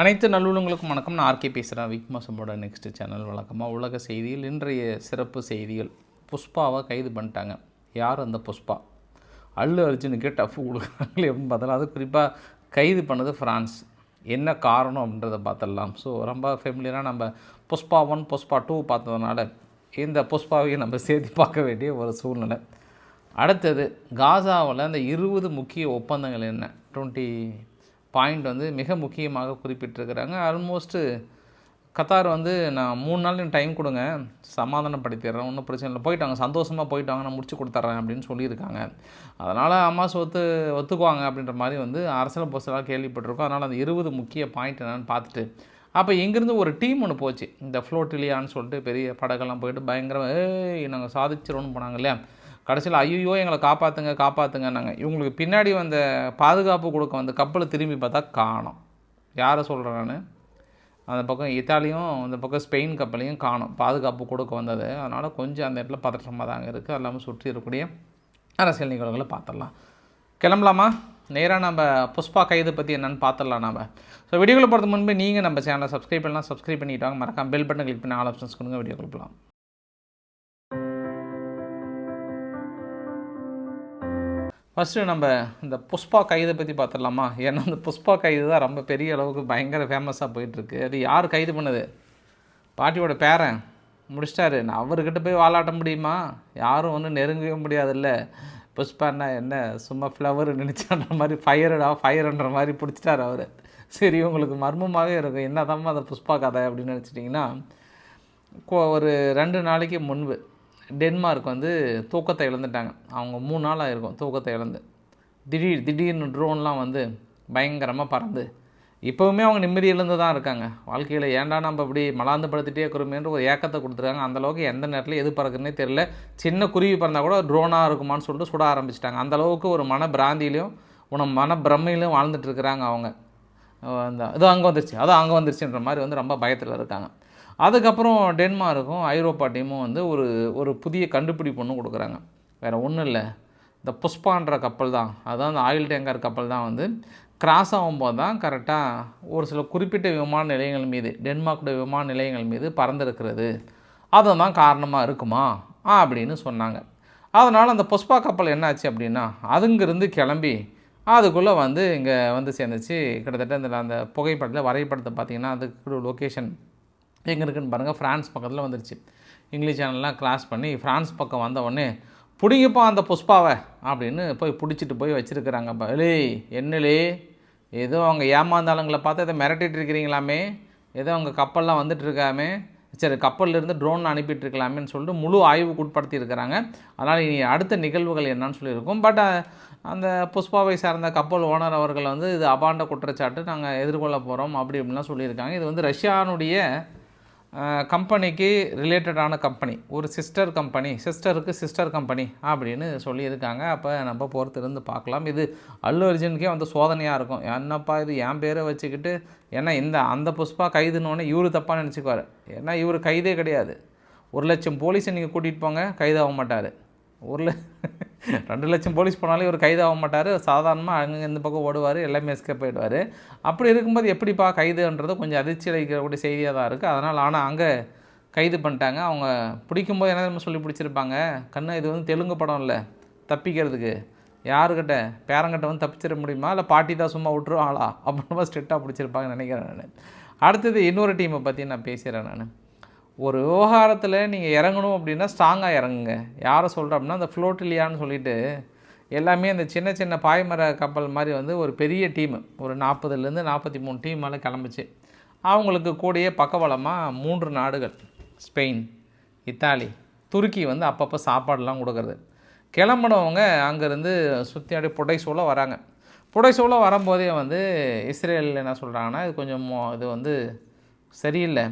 அனைத்து நல்லுள்ளங்களுக்கும் வணக்கம். நான் ஆர்கே பேசுகிறேன் விக்மாசமோட நெக்ஸ்ட் சேனல் வழக்கமாக உலக செய்தியில் இன்றைய சிறப்பு செய்திகள். புஷ்பாவை கைது பண்ணிட்டாங்க. யார் அந்த புஷ்பா? அல்லு அர்ஜுனுக்கே டஃப் கொடுக்குறாங்களே. அப்படின்னு பார்த்தலாம் அது குறிப்பாக கைது பண்ணது ஃப்ரான்ஸ் என்ன காரணம் அப்படின்றத பார்த்துடலாம். ஸோ ரொம்ப ஃபெமிலியராக நம்ம புஷ்பா ஒன் புஷ்பா டூ பார்த்ததுனால இந்த புஷ்பாவையும் நம்ம சேர்த்து பார்க்க வேண்டிய ஒரு சூழ்நிலை. அடுத்தது காசாவில் அந்த இருபது முக்கிய ஒப்பந்தங்கள் என்ன? டுவெண்ட்டி பாயிண்ட் வந்து மிக முக்கியமாக குறிப்பிட்டிருக்கிறாங்க. ஆல்மோஸ்ட்டு கத்தார் வந்து நான் மூணு நாள் டைம் கொடுங்க சமாதானப்படுத்திடுறேன் ஒன்றும் பிரச்சனை இல்லை. போயிட்டாங்க சந்தோஷமாக போயிட்டாங்க நான் முடிச்சு கொடுத்துட்றேன் அப்படின்னு சொல்லியிருக்காங்க. அதனால் அம்மாஸ் ஒத்து ஒத்துக்குவாங்க அப்படின்ற மாதிரி வந்து அரசியல் போஸ்டெல்லாம் கேள்விப்பட்டிருக்கோம். அதனால் அந்த இருபது முக்கிய பாயிண்ட் என்னன்னு பார்த்துட்டு அப்போ இங்கேருந்து ஒரு டீம் ஒன்று போச்சு. இந்த ஃப்ளோட்டிலியான்னு சொல்லிட்டு பெரிய படகெல்லாம் போயிட்டு பயங்கரமாக ஏய் நாங்கள் சாதிச்சிரோன்னு போனாங்க இல்லையா? கடைசியில் ஐயோ எங்களை காப்பாற்றுங்க காப்பாற்றுங்கன்னாங்க இவங்களுக்கு பின்னாடி வந்த பாதுகாப்பு கொடுக்க வந்த கப்பலை திரும்பி பார்த்தா காணோம். யாரை சொல்கிறேன் நான்? அந்த பக்கம் இத்தாலியும் அந்த பக்கம் ஸ்பெயின் கப்பலையும் காணும். பாதுகாப்பு கொடுக்க வந்தது. அதனால் கொஞ்சம் அந்த இடத்துல பதற்றமாக தாங்க இருக்குது அது இல்லாமல் சுற்றி இருக்கக்கூடிய அரசியல் நிகழ்வுகளை பார்த்துடலாம். கிளம்பலாமா? நேராக நம்ம புஷ்பா கைது பற்றி என்னென்னு பார்த்துடலாம் நம்ம ஸோ வீடியோக்குள்ள போகிறது முன்பு நீங்கள் நம்ம சேனலை சப்ஸ்கிரைப் பண்ணலாம். சப்ஸ்கிரைப் பண்ணிட்டாங்க மறக்காம பெல் பட்டன் கிளிக் பண்ணி ஆல் ஆப்ஷன்ஸ் கொடுங்க. வீடியோ கொடுக்கலாம் ஃபஸ்ட்டு நம்ம இந்த புஷ்பா கைதை பற்றி பார்த்துடலாமா ஏன்னா அந்த புஷ்பா கைது தான் ரொம்ப பெரிய அளவுக்கு பயங்கர ஃபேமஸாக போயிட்டுருக்கு. அது யார் கைது பண்ணது? பாட்டியோட பேரன் முடிச்சிட்டாரு. நான் அவர்கிட்ட போய் வாலாட்ட முடியுமா? யாரும் ஒன்றும் நெருங்கவே முடியாதுல்ல. புஷ்பான்னா என்ன? சும்மா ஃப்ளவர் நினச்சான்ற மாதிரி ஃபயருடா ஃபயர்ன்ற மாதிரி பிடிச்சிட்டாரு அவர். சரி உங்களுக்கு மர்மமாகவே இருக்கும். என்ன அந்த புஷ்பா கதை அப்படின்னு நினச்சிட்டிங்கன்னா ஒரு ரெண்டு நாளைக்கு முன்பு டென்மார்க் வந்து தூக்கத்தை இழந்துட்டாங்க. அவங்க மூணு நாள் ஆகிருக்கும் தூக்கத்தை இழந்து. திடீர் திடீர்னு ட்ரோன்லாம் வந்து பயங்கரமாக பறந்து. இப்போவுமே அவங்க நிம்மதி இழந்து தான் இருக்காங்க. வாழ்க்கையில் ஏன்டா நம்ம இப்படி மலாந்து படுத்துட்டே இருக்கிறோமேன்ற ஒரு ஏக்கத்தை கொடுத்துருக்காங்க. அந்தளவுக்கு எந்த நேரத்தில் எது பறக்குன்னே தெரில சின்ன குருவி பறந்தால் கூட ட்ரோனாக இருக்குமான்னு சொல்லிட்டு சுட ஆரம்பிச்சிட்டாங்க. அந்தளவுக்கு ஒரு மன பிராந்தியிலையும் உன மன பிரமையிலும் வாழ்ந்துட்டு இருக்கிறாங்க அவங்க. அந்த இது அங்கே வந்துருச்சு. அதுவும் அங்கே வந்துருச்சுன்ற மாதிரி வந்து ரொம்ப பயத்தில் இருக்காங்க. அதுக்கப்புறம் டென்மார்க்கும் ஐரோப்பா டீமும் வந்து ஒரு ஒரு புதிய கண்டுபிடிப்பு ஒன்று கொடுக்குறாங்க. வேறு ஒன்றும் இல்லை. இந்த புஷ்பான்ற கப்பல் தான். அதுதான் அந்த ஆயில் டேங்கர் கப்பல் தான் வந்து. கிராஸ் ஆகும்போது தான் கரெக்டாக ஒரு சில குறிப்பிட்ட விமான நிலையங்கள் மீது டென்மார்க்குடைய விமான நிலையங்கள் மீது பறந்துருக்கிறது. அதுதான் காரணமாக இருக்குமா? அப்படின்னு சொன்னாங்க. அதனால் அந்த புஷ்பா கப்பல் என்னாச்சு அப்படின்னா அதுங்கிருந்து கிளம்பி அதுக்குள்ளே வந்து இங்கே வந்து சேர்ந்துச்சு. கிட்டத்தட்ட இந்த அந்த புகைப்படத்தில் வரைபடத்தை பார்த்திங்கன்னா அதுக்கு லொக்கேஷன் எங்கே இருக்குன்னு பாருங்கள் ஃப்ரான்ஸ் பக்கத்தில் வந்துருச்சு. இங்கிலீஷ் சேனல்லாம் கிளாஸ் பண்ணி ஃப்ரான்ஸ் பக்கம் வந்தவொடனே உடனே பிடிங்கப்பா அந்த புஷ்பாவை அப்படின்னு போய் பிடிச்சிட்டு போய் வச்சுருக்குறாங்க பலே என்னலே ஏதோ அவங்க ஏமாந்தாளுங்களை பார்த்து எதை மிரட்டிட்டு இருக்கிறீங்களாமே ஏதோ அவங்க கப்பல்லாம் வந்துட்டு இருக்காமே சரி கப்பல்லேருந்து ட்ரோன் அனுப்பிட்டுருக்கலாமேன்னு சொல்லிட்டு முழு ஆய்வுக்கு உட்படுத்தியிருக்கிறாங்க அதனால் இனி அடுத்த நிகழ்வுகள் என்னன்னு சொல்லியிருக்கோம் பட் அந்த புஷ்பாவை சார்ந்த கப்பல் ஓனர் அவர்கள் வந்து இது அபாண்ட குற்றச்சாட்டு நாங்கள் எதிர்கொள்ள போகிறோம் அப்படி இப்படிலாம் சொல்லியிருக்காங்க. இது வந்து ரஷ்யானுடைய கம்பெனிக்கு ரிலேட்டடான கம்பெனி. ஒரு சிஸ்டர் கம்பெனி. சிஸ்டருக்கு சிஸ்டர் கம்பெனி அப்படின்னு சொல்லியிருக்காங்க. அப்போ நம்ம பொறுத்திருந்து பார்க்கலாம். இது அல்லு அர்ஜுனுக்கே வந்து சோதனையாக இருக்கும். என்னப்பா இது? என் பேரை வச்சுக்கிட்டு ஏன்னா இந்த அந்த புஷ்பா கைதுனோடனே இவரு தப்பாக நினச்சிக்குவார். ஏன்னா இவர் கைதே கிடையாது. ஒரு லட்சம் போலீஸை நீங்கள் கூட்டிகிட்டு போங்க கைதாக மாட்டார். ஊரில் ரெண்டு லட்சம் போலீஸ் போனாலே இவர் கைதாக மாட்டார். சாதாரணமாக அங்கங்கே இந்த பக்கம் ஓடுவார் எல்லாமே எஸ்கேப் ஆகிடுவார் அப்படி இருக்கும்போது எப்படிப்பா கைதுன்றது கொஞ்சம் அதிர்ச்சி அளிக்கக்கூடிய செய்தியாக தான் இருக்குது அதனால் ஆனால் அங்கே கைது பண்ணிட்டாங்க. அவங்க பிடிக்கும்போது என்ன தெரியுமா சொல்லி பிடிச்சிருப்பாங்க? கண்ணு இது வந்து தெலுங்கு படம் இல்லை தப்பிக்கிறதுக்கு. யாருக்கிட்ட? பேரங்கிட்ட வந்து தப்பிச்சிட முடியுமா? இல்லை பாட்டி தான் சும்மா விட்டுருவாங்களா அப்படின்னு ஸ்ட்ரிக்டாக பிடிச்சிருப்பாங்கன்னு நினைக்கிறேன் நான். அடுத்தது இன்னொரு டீமை பற்றி நான் பேசுகிறேன் நான். ஒரு விவகாரத்தில் நீங்கள் இறங்கணும் அப்படின்னா ஸ்ட்ராங்காக இறங்குங்க. யாரை சொல்கிற அப்படின்னா அந்த ஃப்ளோட்டிலியான்னு சொல்லிட்டு எல்லாமே அந்த சின்ன சின்ன பாய்மர கப்பல் மாதிரி வந்து ஒரு பெரிய டீமு ஒரு நாற்பதுலேருந்து நாற்பத்தி மூணு டீம் மேலே கிளம்புச்சு. அவங்களுக்கு கூடயே பக்கபலமாக மூன்று நாடுகள் ஸ்பெயின் இத்தாலி துருக்கி வந்து அப்பப்போ சாப்பாடெலாம் கொடுக்குறது. கிளம்பினவங்க அங்கேருந்து சுற்றி அப்படியே புடைசூழ வராங்க. புடைசூழ வரும்போதே வந்து இஸ்ரேலில் என்ன சொல்கிறாங்கன்னா இது கொஞ்சம் இது வந்து சரியில்லை.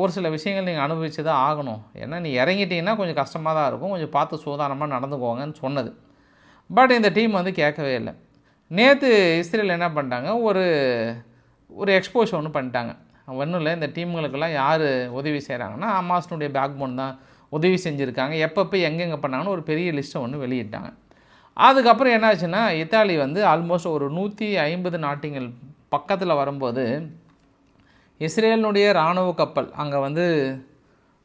ஒரு சில விஷயங்கள் நீங்கள் அனுபவிச்சு தான் ஆகணும். ஏன்னா நீ இறங்கிட்டீங்கன்னா கொஞ்சம் கஷ்டமாக தான் இருக்கும். கொஞ்சம் பார்த்து சூதானமாக நடந்துக்கோங்கன்னு சொன்னது. பட் இந்த டீம் வந்து கேட்கவே இல்லை. நேற்று இஸ்ரேல் என்ன பண்ணிட்டாங்க? ஒரு ஒரு எக்ஸ்போஷர் ஒன்று பண்ணிட்டாங்க. ஒன்றும் இல்லை. இந்த டீம்களுக்கெல்லாம் யார் உதவி செய்கிறாங்கன்னா அமாஸ்னுடைய பேக் போன் தான் உதவி செஞ்சுருக்காங்க. எப்பப்போ எங்கெங்கே பண்ணாங்கன்னு ஒரு பெரிய லிஸ்ட்டை ஒன்று வெளியிட்டாங்க. அதுக்கப்புறம் என்னாச்சுன்னா இத்தாலி வந்து ஆல்மோஸ்ட் ஒரு நூற்றி ஐம்பது நாட்டிங்கள் பக்கத்தில் வரும்போது இஸ்ரேலினுடைய இராணுவ கப்பல் அங்கே வந்து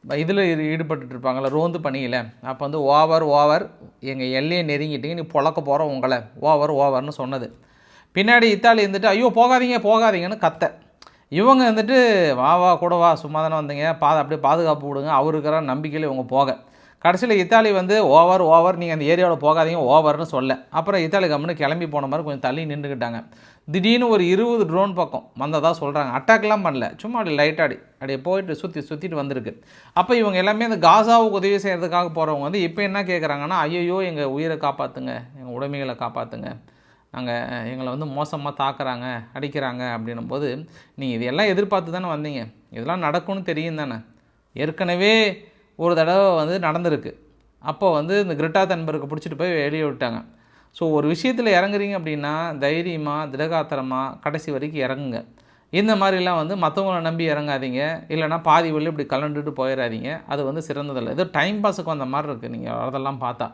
இதில் ஈடுபட்டுருப்பாங்கள ரோந்து பணியில். அப்போ வந்து ஓவர் ஓவர் எங்கள் எல்லையை நெருங்கிட்டீங்க நீ பொழக்க போகிறோம் உங்களை. ஓவர் ஓவர்னு சொன்னது. பின்னாடி இத்தாலி இருந்துட்டு ஐயோ போகாதீங்க போகாதீங்கன்னு கத்த. இவங்க வந்துட்டு வா வா கூட வா சும்மா தானே வந்தீங்க. பா அப்படியே பாதுகாப்பு விடுங்க அவருக்கிற நம்பிக்கையில் இவங்க போக. கடைசியில் இத்தாலி வந்து ஓவர் ஓவர் நீங்கள் அந்த ஏரியாவில் போகாதீங்க ஓவர்னு சொல்ல. அப்புறம் இத்தாலி கம்முன்னு கிளம்பி போன மாதிரி கொஞ்சம் தள்ளி நின்றுக்கிட்டாங்க திடீர்னு ஒரு இருபது ட்ரோன் பக்கம் வந்ததாக சொல்கிறாங்க அட்டாக்லாம் பண்ணல. சும்மா அப்படி லைட்டாடி அப்படியே போயிட்டு சுற்றி சுற்றிட்டு வந்திருக்கு. அப்போ இவங்க எல்லாமே அந்த காசாவுக்கு உதவி செய்கிறதுக்காக போகிறவங்க வந்து இப்போ என்ன கேட்குறாங்கன்னா ஐயோ எங்கள் உயிரை காப்பாற்றுங்க எங்கள் உடைமைகளை காப்பாற்றுங்க நாங்கள் எங்களை வந்து மோசமாக தாக்குறாங்க அடிக்கிறாங்க அப்படின்னும் போது நீங்கள் இதெல்லாம் எதிர்பார்த்து தானே வந்தீங்க. இதெல்லாம் நடக்கும்னு தெரியும் தானே ஏற்கனவே ஒரு தடவை வந்து நடந்திருக்கு. அப்போ வந்து இந்த கிரிட்டா தன்பருக்கு பிடிச்சிட்டு போய் வெளியே விட்டாங்க. ஸோ ஒரு விஷயத்தில் இறங்குறீங்க அப்படின்னா தைரியமாக திடகாத்திரமாக கடைசி வரைக்கும் இறங்குங்க. இந்த மாதிரிலாம் வந்து மற்றவங்கள நம்பி இறங்காதீங்க. இல்லைனா பாதி வழி இப்படி கலண்டுட்டு போயிடாதீங்க அது வந்து சிறந்ததில்லை. ஏதோ டைம் பாஸுக்கு வந்த மாதிரி இருக்குது நீங்கள் அதெல்லாம் பார்த்தா.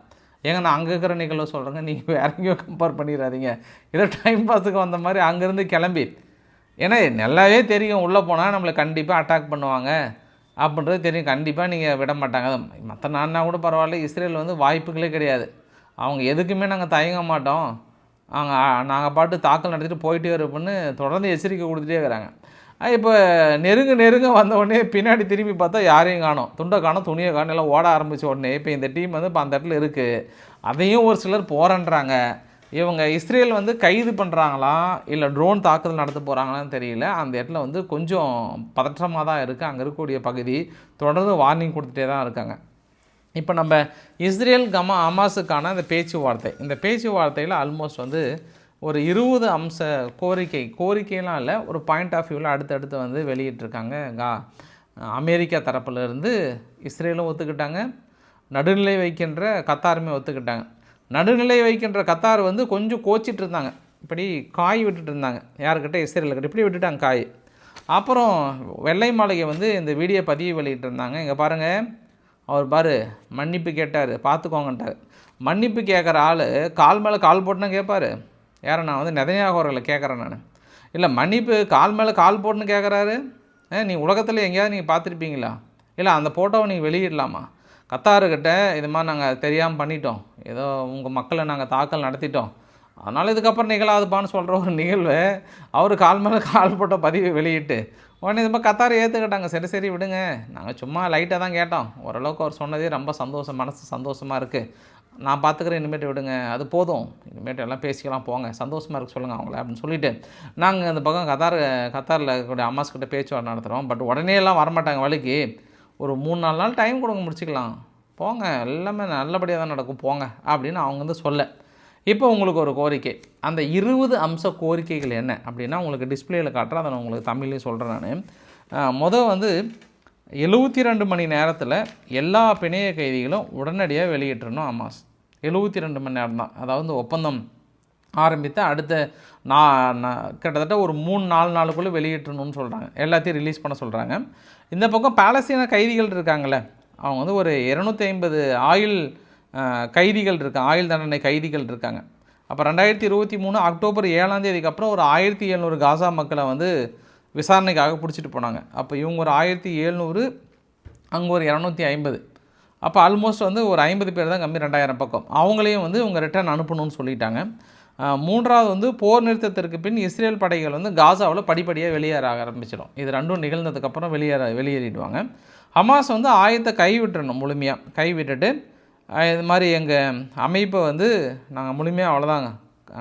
ஏங்க நான் அங்கே இருக்கிற நிகழ்வு சொல்கிறேங்க நீங்கள் வேற எங்கேயோ கம்பேர் பண்ணிடாதீங்க ஏதோ டைம் பாஸுக்கு வந்த மாதிரி அங்கேருந்து கிளம்பி. ஏன்னா நல்லாவே தெரியும். உள்ளே போனால் நம்மளை கண்டிப்பாக அட்டாக் பண்ணுவாங்க. அப்படின்றது தெரியும். கண்டிப்பாக நீங்கள் விட மாட்டாங்க மற்ற நான்னா கூட பரவாயில்ல. இஸ்ரேல் வந்து வாய்ப்புகளே கிடையாது. அவங்க எதுக்குமே நாங்கள் தயங்க மாட்டோம். நாங்கள் நாங்கள் பாட்டு தாக்கல் நடத்திட்டு போயிட்டே இருப்போம்னு தொடர்ந்து எச்சரிக்கை கொடுத்துட்டே இருக்கிறாங்க. இப்போ நெருங்க நெருங்க வந்த உடனே பின்னாடி திரும்பி பார்த்தா யாரையும் காணும். துண்டை காணோம் துணியை காணும். எல்லாம் ஓட ஆரம்பித்த உடனே இப்போ இந்த டீம் வந்து இப்போ அந்த இடத்துல இருக்குது அதையும் ஒரு சிலர் போகிறன்றாங்க இவங்க இஸ்ரேல் வந்து கைது பண்ணுறாங்களா இல்லை ட்ரோன் தாக்குதல் நடத்த போகிறாங்களான்னு தெரியல. அந்த இடத்துல வந்து கொஞ்சம் பதற்றமாக தான் இருக்குது அங்கே இருக்கக்கூடிய பகுதி தொடர்ந்து வார்னிங் கொடுத்துட்டே தான் இருக்காங்க. இப்போ நம்ம இஸ்ரேல் கமா அமாஸுக்கான அந்த பேச்சுவார்த்தை. இந்த பேச்சுவார்த்தையில் ஆல்மோஸ்ட் வந்து ஒரு இருபது அம்ச கோரிக்கை. கோரிக்கைலாம் இல்லை ஒரு பாயிண்ட் ஆஃப் வியூவில் அடுத்தடுத்து வந்து வெளியிட்டிருக்காங்க. கா அமெரிக்கா தரப்புலேருந்து இஸ்ரேலும் ஒத்துக்கிட்டாங்க. நடுநிலை வைக்கின்ற கத்தாருமே ஒத்துக்கிட்டாங்க. நடுநிலை வைக்கின்ற கத்தார் வந்து கொஞ்சம் கோச்சிட்டு இருந்தாங்க இப்படி காய் விட்டுட்டு இருந்தாங்க யாருக்கிட்ட இஸ்ரேலுக்கிட்ட இப்படி விட்டுட்டாங்க காய். அப்புறம் வெள்ளை மாளிகை வந்து இந்த வீடியோ பதிவு வெளியிட்டு இருந்தாங்க இங்கே பாருங்கள் அவர் பாரு மன்னிப்பு கேட்டார். பார்த்துக்கோங்கன்ட்டார். மன்னிப்பு கேட்குற ஆள் கால் மேலே கால் போட்டுனா கேட்பாரு. யாரை நான் வந்து நெதனியாக அவர்களை கேட்குறேன் நான். இல்லை மன்னிப்பு கால் மேலே கால் போட்டுன்னு கேட்குறாரு. நீ உலகத்தில் எங்கேயாவது நீங்கள் பார்த்துருப்பீங்களா? இல்லை அந்த ஃபோட்டோவை நீங்கள் வெளியிடலாமா? கத்தாருக்கிட்ட இது மாதிரி நாங்கள் தெரியாமல் பண்ணிட்டோம். ஏதோ உங்கள் மக்களை நாங்கள் தாக்கல் நடத்திட்டோம். அதனால் இதுக்கப்புறம் நிகழாதுப்பான்னு சொல்கிற ஒரு நிகழ்வு அவர் கால் மேலே கால் போட்ட பதிவை வெளியிட்டு உடனே இது மாதிரி கத்தாரை ஏற்றுக்கிட்டாங்க சரி சரி விடுங்க. நாங்கள் சும்மா லைட்டாக தான் கேட்டோம். ஓரளவுக்கு அவர் சொன்னதே ரொம்ப சந்தோஷம் மனசு சந்தோஷமாக இருக்குது நான் பார்த்துக்கிறேன் இனிமேட்டு விடுங்க. அது போதும். இனிமேட்டு எல்லாம் பேசிக்கலாம் போங்க. சந்தோஷமாக இருக்க சொல்லுங்கள் அவங்கள அப்படின்னு சொல்லிவிட்டு நாங்கள் இந்த பக்கம் கத்தார் கத்தாரில் இருக்கக்கூடிய அம்மாஸ்கிட்ட பேச்சுவார்த்தை நடத்துகிறோம் பட் உடனே எல்லாம் வரமாட்டாங்க வழிக்கு. ஒரு மூணு நாலு நாள் டைம் கொடுங்க முடிச்சுக்கலாம். போங்க எல்லாமே நல்லபடியாக தான் நடக்கும். போங்க அப்படின்னு அவங்க வந்து சொல்ல. இப்போ உங்களுக்கு ஒரு கோரிக்கை. அந்த இருபது அம்ச கோரிக்கைகள் என்ன அப்படின்னா உங்களுக்கு டிஸ்பிளேயில் காட்டுறேன். அதை நான் உங்களுக்கு தமிழ்லேயும் சொல்கிறேன் நான். முதல் வந்து எழுபத்தி ரெண்டு மணி நேரத்தில் எல்லா பிணைய கைதிகளும் உடனடியாக வெளியிட்டுறணும் அமாஸ் எழுபத்தி ரெண்டு மணி நேரம் தான் அதாவது ஒப்பந்தம். ஆரம்பித்து அடுத்த நான் கிட்டத்தட்ட ஒரு மூணு நாலு நாளுக்குள்ளே வெளியிட்டணும்னு சொல்கிறாங்க. எல்லாத்தையும் ரிலீஸ் பண்ண சொல்கிறாங்க. இந்த பக்கம் பாலஸ்தீன கைதிகள் இருக்காங்களே அவங்க வந்து ஒரு இரநூத்தி ஐம்பது ஆயுள் கைதிகள் இருக்காங்க ஆயுள் தண்டனை கைதிகள் இருக்காங்க. அப்போ ரெண்டாயிரத்தி இருபத்தி மூணு அக்டோபர் ஏழாம் தேதிக்கு அப்புறம் ஒரு ஆயிரத்தி எழுநூறு காசா மக்களை வந்து விசாரணைக்காக பிடிச்சிட்டு போனாங்க. அப்போ இவங்க ஒரு ஆயிரத்தி எழுநூறு அங்கே ஒரு இரநூத்தி ஐம்பது. அப்போ ஆல்மோஸ்ட் வந்து ஒரு ஐம்பது பேர் தான் கம்மி ரெண்டாயிரம் பக்கம். அவங்களையும் வந்து இவங்க ரிட்டர்ன் அனுப்பணும்னு சொல்லிட்டாங்க. மூன்றாவது வந்து போர் நிறுத்தத்திற்கு பின் இஸ்ரேல் படைகள் வந்து காசாவில் படிப்படியாக வெளியேற ஆரம்பிச்சிடும். இது ரெண்டும் நிகழ்ந்ததுக்கப்புறம் வெளியேற வெளியேறிடுவாங்க. ஹமாஸ் வந்து ஆயத்தை கைவிட்டுறணும் முழுமையாக கைவிட்டுட்டு இது மாதிரி எங்கள் அமைப்பை வந்து நாங்கள் முழுமையாக அவ்வளோதாங்க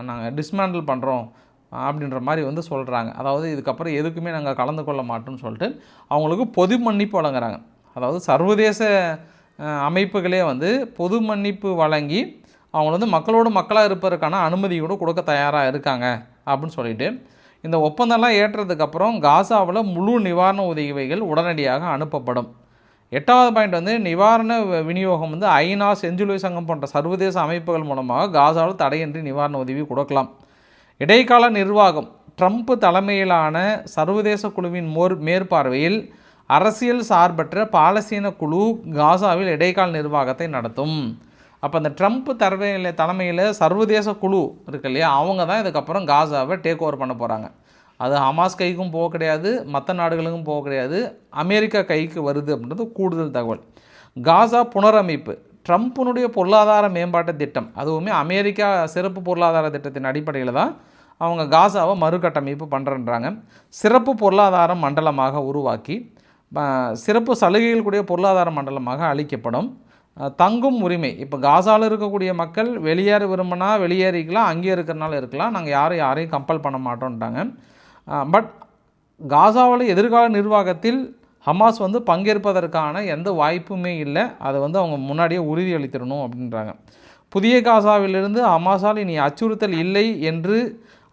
நாங்கள் டிஸ்மேண்டில் பண்ணுறோம் அப்படின்ற மாதிரி வந்து சொல்கிறாங்க அதாவது இதுக்கப்புறம் எதுக்குமே நாங்கள் கலந்து கொள்ள மாட்டோம்னு சொல்லிட்டு அவங்களுக்கு பொது மன்னிப்பு வழங்குறாங்க. அதாவது சர்வதேச அமைப்புகளே வந்து பொது மன்னிப்பு வழங்கி அவங்க வந்து மக்களோடு மக்களாக இருப்பதற்கான அனுமதி கூட கொடுக்க தயாராக இருக்காங்க அப்படின்னு சொல்லிட்டு இந்த ஒப்பந்தம்லாம் ஏற்றதுக்கப்புறம் காசாவில் முழு நிவாரண உதவிகள் உடனடியாக அனுப்பப்படும். எட்டாவது பாயிண்ட் வந்து நிவாரண விநியோகம் வந்து ஐநா செஞ்சுலுவை சங்கம் போன்ற சர்வதேச அமைப்புகள் மூலமாக காசாவில் தடையின்றி நிவாரண உதவி கொடுக்கலாம். இடைக்கால நிர்வாகம் ட்ரம்ப் தலைமையிலான சர்வதேச குழுவின் மோர் மேற்பார்வையில் அரசியல் சார்பற்ற பாலஸ்தீன குழு காசாவில் இடைக்கால நிர்வாகத்தை நடத்தும். அப்போ அந்த ட்ரம்ப் தலைமையில் தலைமையில் சர்வதேச குழு இருக்கு இல்லையா? அவங்க தான் இதுக்கப்புறம் காசாவை டேக் ஓவர் பண்ண போகிறாங்க அது ஹமாஸ் கைக்கும் போக கிடையாது மற்ற நாடுகளுக்கும் போக கிடையாது அமெரிக்கா கைக்கு வருது அப்படின்றது கூடுதல் தகவல். காசா புனரமைப்பு ட்ரம்ப்பினுடைய பொருளாதார மேம்பாட்டு திட்டம் அதுவுமே அமெரிக்கா சிறப்பு பொருளாதார திட்டத்தின் அடிப்படையில் தான் அவங்க காசாவை மறுகட்டமைப்பு பண்ணுறன்றாங்க சிறப்பு பொருளாதார மண்டலமாக உருவாக்கி சிறப்பு சலுகைகள் கூடிய பொருளாதார மண்டலமாக அளிக்கப்படும். தங்கும் உரிமை. இப்போ காசாவில் இருக்கக்கூடிய மக்கள் வெளியேற விரும்பினா வெளியேறிக்கலாம் அங்கேயே இருக்கிறனால இருக்கலாம். நாங்கள் யாரும் யாரையும் கம்பல் பண்ண மாட்டோன்ட்டாங்க பட் காசாவில் எதிர்கால நிர்வாகத்தில் ஹமாஸ் வந்து பங்கேற்பதற்கான எந்த வாய்ப்புமே இல்லை. அதை வந்து அவங்க முன்னாடியே உறுதியளித்திடணும் அப்படின்றாங்க. புதிய காசாவிலிருந்து ஹமாஸால் இனி அச்சுறுத்தல் இல்லை என்று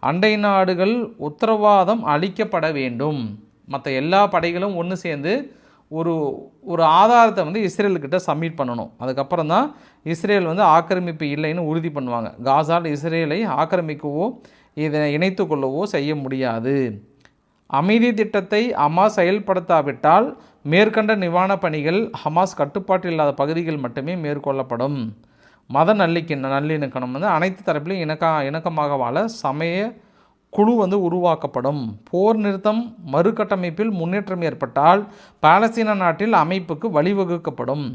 அண்டை நாடுகள் உத்தரவாதம் அளிக்கப்பட வேண்டும். மற்ற எல்லா படைகளும் ஒன்று சேர்ந்து ஒரு ஒரு ஆதாரத்தை வந்து இஸ்ரேல்கிட்ட சப்மிட் பண்ணணும். அதுக்கப்புறம் தான் இஸ்ரேல் வந்து ஆக்கிரமிப்பு இல்லைன்னு உறுதி பண்ணுவாங்க. காசால் இஸ்ரேலை ஆக்கிரமிக்கவோ இதை இணைத்து கொள்ளவோ செய்ய முடியாது. அமைதி திட்டத்தை ஹமாஸ் செயல்படுத்தாவிட்டால் மேற்கண்ட நிவாரணப் பணிகள் ஹமாஸ் கட்டுப்பாட்டில் இல்லாத பகுதிகள் மட்டுமே மேற்கொள்ளப்படும். மத நல்லிக்க நல்லிணக்கணம் வந்து அனைத்து தரப்பிலும் இணக்க இணக்கமாக வாழ சமய குழு வந்து உருவாக்கப்படும். போர் நிறுத்தம் மறுகட்டமைப்பில் முன்னேற்றம் ஏற்பட்டால் பாலஸ்தீன நாட்டில் அமைப்புக்கு வழிவகுக்கப்படும்.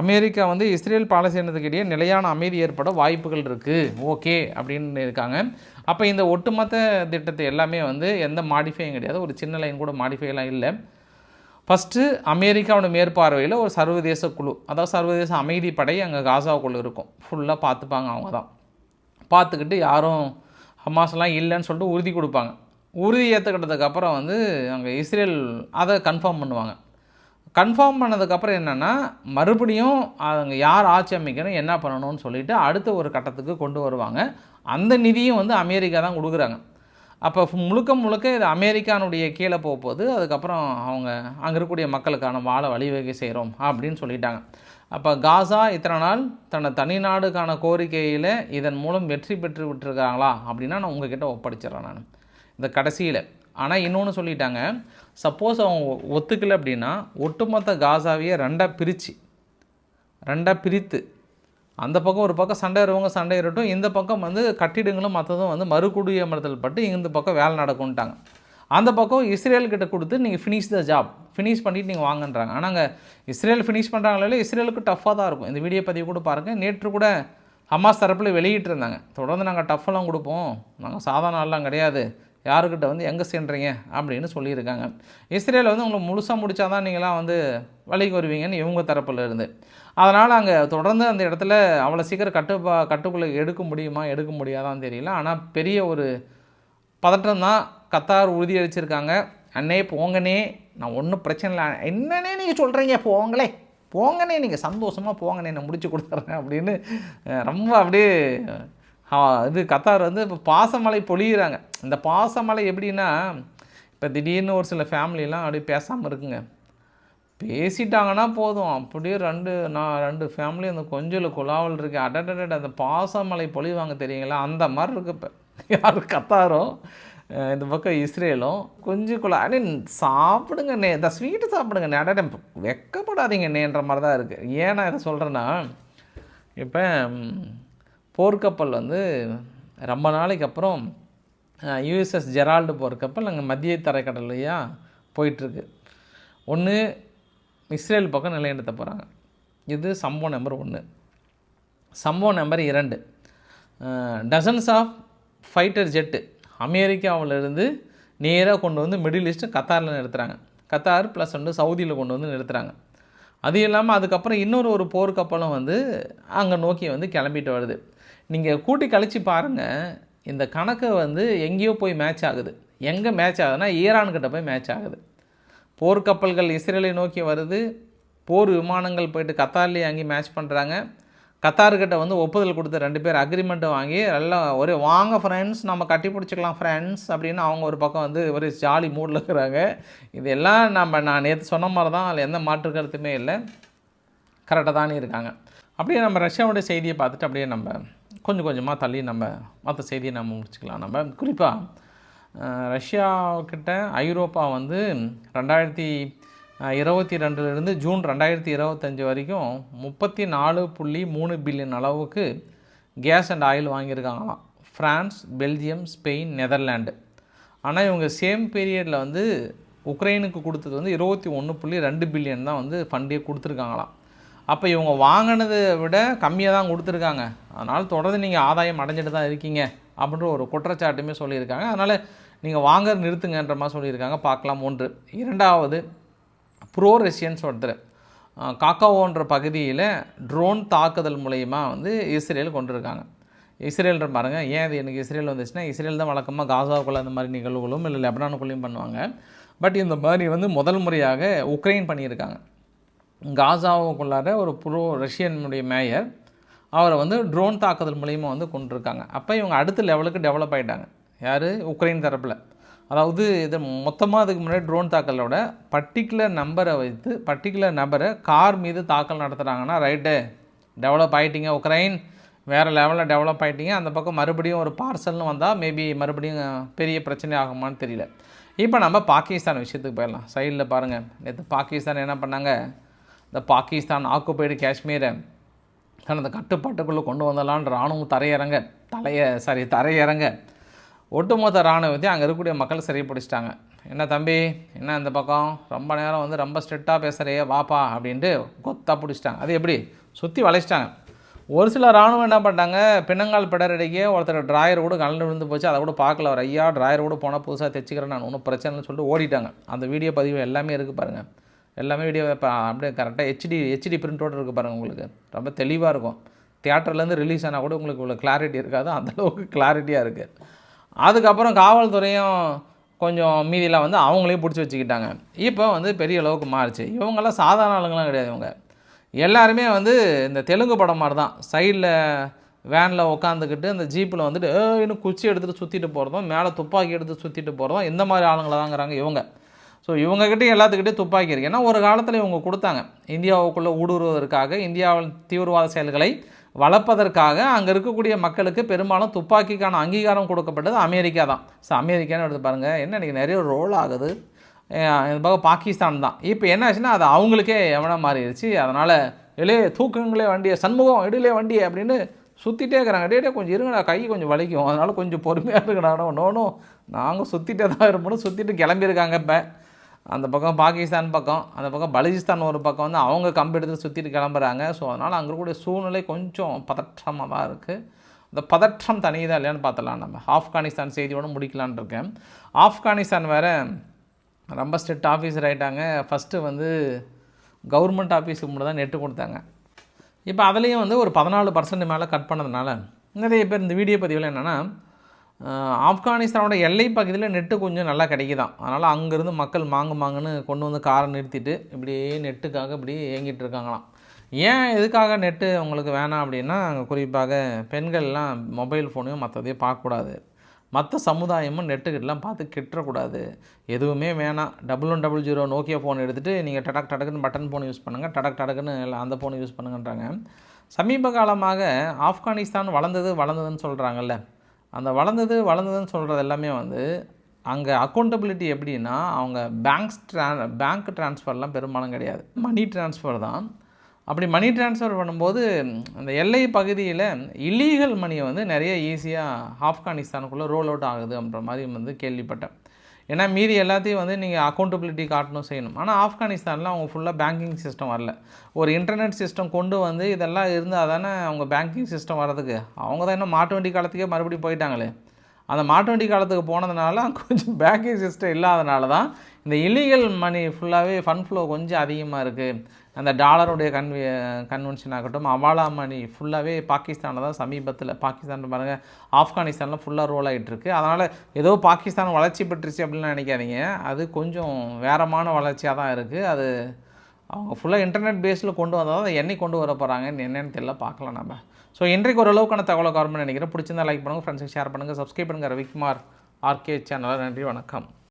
அமெரிக்கா வந்து இஸ்ரேல் பாலஸ்தீனத்துக்கு இடையே நிலையான அமைதி ஏற்பட வாய்ப்புகள் இருக்குது ஓகே அப்படின்னு இருக்காங்க. அப்போ இந்த ஒட்டுமொத்த திட்டத்தை எல்லாமே வந்து எந்த மாடிஃபையும் கிடையாது. ஒரு சின்ன லைன் கூட மாடிஃபைலாம் இல்லை. ஃபஸ்ட்டு அமெரிக்காவோட மேற்பார்வையில் ஒரு சர்வதேச குழு அதாவது சர்வதேச அமைதி படை அங்கே காசாவுக்குள்ளே இருக்கும். ஃபுல்லாக பார்த்துப்பாங்க அவங்க தான் பார்த்துக்கிட்டு யாரும் ஹமாஸ்லாம் இல்லைன்னு சொல்லிட்டு உறுதி கொடுப்பாங்க. உறுதி ஏற்றுக்கிட்டதுக்கப்புறம் வந்து அங்கே இஸ்ரேல் அதை கன்ஃபார்ம் பண்ணுவாங்க. கன்ஃபார்ம் பண்ணதுக்கப்புறம் என்னென்னா மறுபடியும் அவங்க யார் ஆட்சி அமைக்கணும் என்ன பண்ணணும்னு சொல்லிவிட்டு அடுத்த ஒரு கட்டத்துக்கு கொண்டு வருவாங்க. அந்த நிதியும் வந்து அமெரிக்கா தான் கொடுக்குறாங்க. அப்போ முழுக்க முழுக்க இது அமெரிக்கானுடைய கீழே போகும்போது அதுக்கப்புறம் அவங்க அங்கே இருக்கக்கூடிய மக்களுக்கான வாழ வழிவகை செய்கிறோம் அப்படின்னு சொல்லிட்டாங்க. அப்போ காசா இத்தனை நாள் தன்னை தனி நாடுக்கான கோரிக்கையில் இதன் மூலம் வெற்றி பெற்று விட்டுருக்காங்களா அப்படின்னா நான் உங்ககிட்ட ஒப்படைச்சிட்றேன் நான். இந்த கடைசியில். ஆனால் இன்னொன்று சொல்லிட்டாங்க. சப்போஸ் அவங்க ஒத்துக்கலை அப்படின்னா ஒட்டுமொத்த காசாவையே ரெண்டாக பிரித்து ரெண்டாக பிரித்து அந்த பக்கம் ஒரு பக்கம் சண்டை இருவங்க சண்டை இருக்கட்டும் இந்த பக்கம் வந்து கட்டிடங்களும் மற்றதும் வந்து மறுகுடியமர்த்தல் பட்டு இந்த பக்கம் வேலை நடக்கும்ட்டாங்க. அந்த பக்கம் இஸ்ரேல் கிட்ட கொடுத்து நீங்கள் ஃபினிஷ் த ஜாப் ஃபினிஷ் பண்ணிவிட்டு நீங்கள் வாங்கன்றாங்க. ஆனால் அங்கே இஸ்ரேல் ஃபினிஷ் பண்ணுறாங்களே இஸ்ரேலுக்கு டஃப்பாக தான் இருக்கும். இந்த வீடியோ பதிவு கூட பாருங்கள் நேற்று கூட ஹமாஸ் தரப்பில் வெளியிட்டிருந்தாங்க தொடர்ந்து நாங்கள் டஃப்பெல்லாம் கொடுப்போம். நாங்கள் சாதாரண ஆள்லாம் கிடையாது. யாருக்கிட்ட வந்து எங்கே சென்றீங்க அப்படின்னு சொல்லியிருக்காங்க. இஸ்ரேல் வந்து உங்களுக்கு முழுசாக முடித்தா தான் நீங்களாம் வந்து வழிக்கு வருவீங்கன்னு இவங்க தரப்பில் இருந்து. அதனால் அங்கே தொடர்ந்து அந்த இடத்துல அவ்வளோ சீக்கிரம் கட்டுப்பா கட்டுக்குள்ளே எடுக்க முடியுமா எடுக்க முடியாதான்னு தெரியல. ஆனால் பெரிய ஒரு பதட்டம் தான் கத்தார் உறுதியளிச்சிருக்காங்க அண்ணே போங்கண்ணே. நான் ஒன்றும் பிரச்சனை இல்லை. என்னன்னே நீங்கள் சொல்கிறீங்க போங்களே. போங்கண்ணே. நீங்கள் சந்தோஷமாக போங்கண்ணே. நான் முடிச்சு கொடுத்துட்றேன் அப்படின்னு ரொம்ப அப்படியே இது கத்தார் வந்து இப்போ பாசமலை பொழியிறாங்க. இந்த பாசமலை எப்படின்னா இப்போ திடீர்னு ஒரு சில ஃபேமிலிலாம் அப்படியே பேசாமல் இருக்குங்க. பேசிட்டாங்கன்னா போதும். அப்படியே ரெண்டு நான் ரெண்டு ஃபேமிலி அந்த கொஞ்சில் குழாவல் இருக்கு. அடடட அந்த பாசமலை பொழிவாங்க தெரியுங்களா? அந்த மாதிரி இருக்கு இப்போ. யார் கத்தாரோ? இந்த பக்கம் இஸ்ரேலும் கொஞ்சம் குழா அடே சாப்பிடுங்க இந்த ஸ்வீட்டு சாப்பிடுங்க நே வெக்கப்படாதீங்க நேன்ற மாதிரி தான் இருக்குது ஏன் நான் இதை சொல்கிறேன்னா இப்போ போர்க்கப்பல் வந்து ரொம்ப நாளைக்கு அப்புறம் யூஎஸ்எஸ் ஜெரால்டு போர்க்கப்பல் அங்கே மத்திய தரைக்கடலையாக போயிட்டுருக்கு. ஒன்று இஸ்ரேல் பக்கம் நிலைநிறுத்த போகிறாங்க இது சம்பவம் நம்பர் ஒன்று சம்பவம் நம்பர் இரண்டு. டசன்ஸ் ஆஃப் ஃபைட்டர் ஜெட்டு அமெரிக்காவிலேருந்து நேராக கொண்டு வந்து மிடில் ஈஸ்ட்டு கத்தாரில் நிறுத்துகிறாங்க கத்தார் ப்ளஸ் வந்து சவுதியில் கொண்டு வந்து நிறுத்துகிறாங்க அது இல்லாமல் அதுக்கப்புறம் இன்னொரு ஒரு போர்க்கப்பலும் வந்து அங்கே நோக்கி வந்து கிளம்பிட்டு வருது. நீங்கள் கூட்டி கழித்து பாருங்கள் இந்த கணக்கு வந்து எங்கேயோ போய் மேட்ச் ஆகுது. எங்கே மேட்ச் ஆகுதுன்னா ஈரான்கிட்ட போய் மேட்ச் ஆகுது. போர்க்கப்பல்கள் இஸ்ரேலை நோக்கி வருது. போர் விமானங்கள் போயிட்டு கத்தார்லேயே அங்கேயும் மேட்ச் பண்ணுறாங்க கத்தார்கிட்ட வந்து ஒப்புதல் கொடுத்து ரெண்டு பேர் அக்ரிமெண்ட்டு வாங்கி எல்லாம் ஒரே வாங்க ஃப்ரெண்ட்ஸ் நம்ம கட்டி பிடிச்சிக்கலாம் ஃப்ரெண்ட்ஸ் அப்படின்னு அவங்க ஒரு பக்கம் வந்து ஒரு ஜாலி மூடில் இருக்கிறாங்க. இதெல்லாம் நம்ம நான் நேற்று சொன்ன மாதிரி தான் அதில் எந்த மாற்று கருத்துமே இல்லை. கரெக்டாக தானே இருக்காங்க. அப்படியே நம்ம ரஷ்யாவோட செய்தியை பார்த்துட்டு அப்படியே நம்ம கொஞ்சம் கொஞ்சமாக தள்ளி நம்ம மற்ற செய்தியை நம்ம முடிச்சுக்கலாம். நம்ம குறிப்பாக ரஷ்யாக்கிட்ட ஐரோப்பா வந்து ரெண்டாயிரத்தி இருபத்தி ரெண்டுலேருந்து ஜூன் ரெண்டாயிரத்தி இருபத்தஞ்சி வரைக்கும் முப்பத்தி நாலு புள்ளி மூணு பில்லியன் அளவுக்கு gas and oil வாங்கியிருக்காங்களாம். France Belgium Spain Netherland. ஆனால் இவங்க சேம் பீரியடில் வந்து உக்ரைனுக்கு கொடுத்தது வந்து இருபத்தி ஒன்று புள்ளி ரெண்டு பில்லியன் தான் வந்து ஃபண்டே கொடுத்துருக்காங்களாம். அப்போ இவங்க வாங்கினதை விட கம்மியாக தான் கொடுத்துருக்காங்க. அதனால் தொடர்ந்து நீங்கள் ஆதாயம் அடைஞ்சிட்டு தான் இருக்கீங்க அப்படின்ற ஒரு குற்றச்சாட்டுமே சொல்லியிருக்காங்க. அதனால் நீங்கள் வாங்க நிறுத்துங்கன்ற மாதிரி சொல்லியிருக்காங்க. பார்க்கலாம். ஒன்று. இரண்டாவது ப்ரோ ரஷ்யன்ஸ் ஒருத்தர் காக்காவோன்ற பகுதியில் ட்ரோன் தாக்குதல் மூலயமா வந்து இஸ்ரேல் கொண்டிருக்காங்க. இஸ்ரேல்ன்ற பாருங்க ஏன் அது எனக்கு இஸ்ரேல் வந்துச்சுன்னா இஸ்ரேல் தான் வழக்கமாக காசாவுக்குள்ள அந்த மாதிரி நிகழ்வுகளும் இல்லை லெபனானுக்குள்ளேயும் பண்ணுவாங்க. பட் இந்த மாதிரி வந்து முதல் முறையாக உக்ரைன் பண்ணியிருக்காங்க. காசாவுக்குள்ளார ஒரு ப்ரோ ரஷ்யனுடைய மேயர் அவரை வந்து ட்ரோன் தாக்குதல் மூலிமா வந்து கொண்டிருக்காங்க. அப்போ இவங்க அடுத்த லெவலுக்கு டெவலப் ஆகிட்டாங்க யார்? உக்ரைன் தரப்பில். அதாவது இது மொத்தமாக அதுக்கு முன்னாடி ட்ரோன் தாக்கலோட பர்டிகுலர் நம்பரை வைத்து பர்டிகுலர் நபரை கார் மீது தாக்கல் நடத்துகிறாங்கன்னா ரைட்டு டெவலப் ஆகிட்டீங்க உக்ரைன் வேறு லெவலில் டெவலப் ஆகிட்டீங்க அந்த பக்கம் மறுபடியும் ஒரு பார்சல்னு வந்தால் மேபி மறுபடியும் பெரிய பிரச்சனை ஆகுமான்னு தெரியல. இப்போ நம்ம பாகிஸ்தான் விஷயத்துக்கு போயிடலாம். சைடில் பாருங்கள் நேற்று பாகிஸ்தான் என்ன பண்ணாங்க? இந்த பாகிஸ்தான் ஆக்குபைடு காஷ்மீரை தனது கட்டுப்பாட்டுக்குள்ளே கொண்டு வந்தலான்னு இராணுவம் தரையிறங்க. தலையை சாரி தரையிறங்க. ஒட்டுமொத்த இராணுவத்தையும் அங்கே இருக்கக்கூடிய மக்கள் சரிப்படுத்திட்டாங்க என்ன தம்பி? என்ன இந்த பக்கம்? ரொம்ப நேரம் வந்து ரொம்ப ஸ்ட்ரிக்டாக பேசுகிறையே வாப்பா அப்படின்ட்டு கொத்தாக பிடிச்சிட்டாங்க. அது எப்படி? சுற்றி வளைச்சிட்டாங்க. ஒரு சில இராணுவம் என்ன பண்ணிட்டாங்க? பின்னங்கால் பிடரடிக்கே ஒருத்தர் டிராயர் கூட கலந்து விழுந்து போச்சு. அதை கூட பார்க்கல அவர். ஐயா டிராயர் கூட போனால் புதுசாக தைச்சிக்கிறேன் நான். ஒன்றும் பிரச்சனைன்னு சொல்லிட்டு ஓடிட்டாங்க. அந்த வீடியோ பதிவு எல்லாமே இருக்குது பாருங்கள் எல்லாமே வீடியோ இப்போ அப்படியே கரெக்டாக ஹெச்டி ஹெச்டி பிரிண்டோடு இருக்குது பாருங்கள் உங்களுக்கு. ரொம்ப தெளிவாக இருக்கும். தியேட்டர்லேருந்து ரிலீஸ் ஆனால் கூட உங்களுக்கு இவ்வளோ கிளாரிட்டி இருக்காது. அந்தளவுக்கு கிளாரிட்டியாக இருக்குது அதுக்கப்புறம் காவல்துறையும் கொஞ்சம் மீதியெல்லாம் வந்து அவங்களையும் பிடிச்சி வச்சுக்கிட்டாங்க. இப்போ வந்து பெரிய அளவுக்கு மாறுச்சு. இவங்கெல்லாம் சாதாரண ஆளுங்களாம் கிடையாது இவங்க. எல்லாருமே வந்து இந்த தெலுங்கு படம் மாதிரி தான் சைடில் வேனில் உட்காந்துக்கிட்டு இந்த ஜீப்பில் வந்துட்டு இன்னும் குச்சி எடுத்துகிட்டு சுற்றிட்டு போகிறதும் மேலே துப்பாக்கி எடுத்து சுற்றிட்டு போகிறதும் இந்த மாதிரி ஆளுங்களை தாங்கிறாங்க இவங்க. ஸோ இவங்ககிட்டயும் எல்லாத்துக்கிட்டே துப்பாக்கி இருக்குது ஏன்னா ஒரு காலத்தில் இவங்க கொடுத்தாங்க. இந்தியாவுக்குள்ளே ஊடுருவதற்காக இந்தியாவில் தீவிரவாத செயல்களை வளர்ப்பதற்காக அங்கே இருக்கக்கூடிய மக்களுக்கு பெரும்பாலும் துப்பாக்கிக்கான அங்கீகாரம் கொடுக்கப்பட்டது அமெரிக்கா தான். ஸோ அமெரிக்கான்னு எடுத்து பாருங்கள் என்ன இன்றைக்கி நிறைய ரோல் ஆகுது. இந்த பாகிஸ்தான் தான். இப்போ என்ன ஆச்சுன்னா அது அவங்களுக்கே எவனா மாறிடுச்சு. அதனால் இடையே தூக்குங்களே வண்டியை சண்முகம் இடையிலே வண்டி அப்படின்னு சுற்றிட்டே இருக்கிறாங்க. டேட்டே கொஞ்சம் இருங்கடா. கை கொஞ்சம் வலிக்கும். அதனால் கொஞ்சம் பொறுமையாக இருக்கடா நோனும் நாங்கள் சுற்றிட்டே தான் இருப்போம் சுற்றிட்டு கிளம்பியிருக்காங்க இப்போ. அந்த பக்கம் பாகிஸ்தான் பக்கம் அந்த பக்கம் பலுச்சிஸ்தான் ஒரு பக்கம் வந்து அவங்க கம்பு எடுத்து சுற்றிட்டு கிளம்புறாங்க. ஸோ அதனால் அங்கே கூட சூழ்நிலை கொஞ்சம் பதற்றமாக தான் இருக்குது இந்த பதற்றம் தனியுதா இல்லையான்னு பார்த்தலாம் நம்ம. ஆப்கானிஸ்தான் செய்தியோடு முடிக்கலான் இருக்கேன். ஆப்கானிஸ்தான் வேறு ரொம்ப ஸ்ட்ரிக்ட் ஆஃபீஸர் ஆகிட்டாங்க ஃபஸ்ட்டு வந்து கவர்மெண்ட் ஆஃபீஸுக்கு மட்டும் தான் நெட்டு கொடுத்தாங்க. இப்போ அதுலேயும் வந்து ஒரு பதினாலு பர்சன்ட் மேலே கட் பண்ணதுனால நிறைய பேர் இந்த வீடியோ பதிவில் என்னென்னா ஆப்கானிஸ்தானோட எல்லை பகுதியில் நெட்டு கொஞ்சம் நல்லா கிடைக்குதான். அதனால் அங்கேருந்து மக்கள் மாங்கு மாங்குன்னு கொண்டு வந்து காரை நிறுத்திட்டு இப்படியே நெட்டுக்காக இப்படி ஏங்கிட்டு இருக்காங்களாம். ஏன் எதுக்காக நெட்டு உங்களுக்கு வேணாம் அப்படின்னா அங்கே குறிப்பாக பெண்கள்லாம் மொபைல் ஃபோனையும் மற்றதையும் பார்க்கக்கூடாது. மற்ற சமுதாயமும் நெட்டுக்கிட்டலாம் பார்த்து கிட்டக்கூடாது எதுவுமே வேணாம். Double one double zero Nokia phone எடுத்துகிட்டு நீங்கள் டடக் டடக்குன்னு பட்டன் ஃபோன் யூஸ் பண்ணுங்கள் டடக் டடக்குன்னு அந்த ஃபோன் யூஸ் பண்ணுங்கன்றாங்க. சமீப காலமாக ஆப்கானிஸ்தான் வளர்ந்தது வளர்ந்ததுன்னு சொல்கிறாங்கல்ல அந்த வளர்ந்தது வளர்ந்ததுன்னு சொல்கிறது எல்லாமே வந்து அங்கே அக்கௌண்டபிலிட்டி எப்படின்னா அவங்க பேங்க்ஸ் ட்ரா பேங்க் ட்ரான்ஸ்ஃபர்லாம் பெரும்பாலும் கிடையாது. மணி ட்ரான்ஸ்ஃபர் தான். அப்படி மணி ட்ரான்ஸ்ஃபர் பண்ணும்போது அந்த எல்லை பகுதியில் இல்லீகல் மணியை வந்து நிறைய ஈஸியாக ஆப்கானிஸ்தானுக்குள்ளே ரோல் அவுட் ஆகுது அப்படின்ற மாதிரி வந்து கேள்விப்பட்டேன். ஏன்னா மீதி எல்லாத்தையும் வந்து நீங்கள் அக்கௌண்டபிலிட்டி காட்டணும் செய்யணும். ஆனால் ஆப்கானிஸ்தானில் அவங்க ஃபுல்லாக பேங்கிங் சிஸ்டம் வரல. ஒரு இன்டர்நெட் சிஸ்டம் கொண்டு வந்து இதெல்லாம் இருந்தால் தானே அவங்க பேங்கிங் சிஸ்டம் வர்றதுக்கு. அவங்க தான் இன்னும் மாட்டு வண்டி காலத்துக்கே மறுபடியும் போயிட்டாங்களே. அந்த மாட்டு வண்டி காலத்துக்கு போனதுனால கொஞ்சம் பேக்கேஜ் சிஸ்டம் இல்லாதனால தான் இந்த இல்லீகல் மணி ஃபுல்லாகவே ஃபண்ட் ஃப்ளோ கொஞ்சம் அதிகமாக இருக்குது அந்த டாலருடைய கன்வி கன்வென்ஷன் ஆகட்டும் அவாலா மணி ஃபுல்லாகவே பாகிஸ்தானில் தான் சமீபத்தில் பாகிஸ்தான் பாருங்கள் ஆப்கானிஸ்தானில் ஃபுல்லாக ரோல் ஆகிட்டுருக்கு அதனால் ஏதோ பாகிஸ்தான் வளர்ச்சி பெற்றுச்சு அப்படின்னு நினைக்காதீங்க. அது கொஞ்சம் வேறமான வளர்ச்சியாக தான் இருக்குது அது அவங்க ஃபுல்லாக இன்டர்நெட் பேஸில் கொண்டு வந்தால் தான் என்னை கொண்டு வர போகிறாங்கன்னு என்னென்னு தெரியல பார்க்கலாம் நம்ம ஸோ இன்றைக்கு ஓரளவுக்கான தகவலை கவர்மெண்ட் நினைக்கிறேன். பிடிச்சிருந்தா லைக் பண்ணுங்கள் ஃப்ரெண்ட்ஸுக்கு ஷேர் பண்ணுங்கள் சப்ஸ்கிரைப் பண்ணுங்கள் ரவிக்குமார் ஆர்கே சேனல் நன்றி வணக்கம்.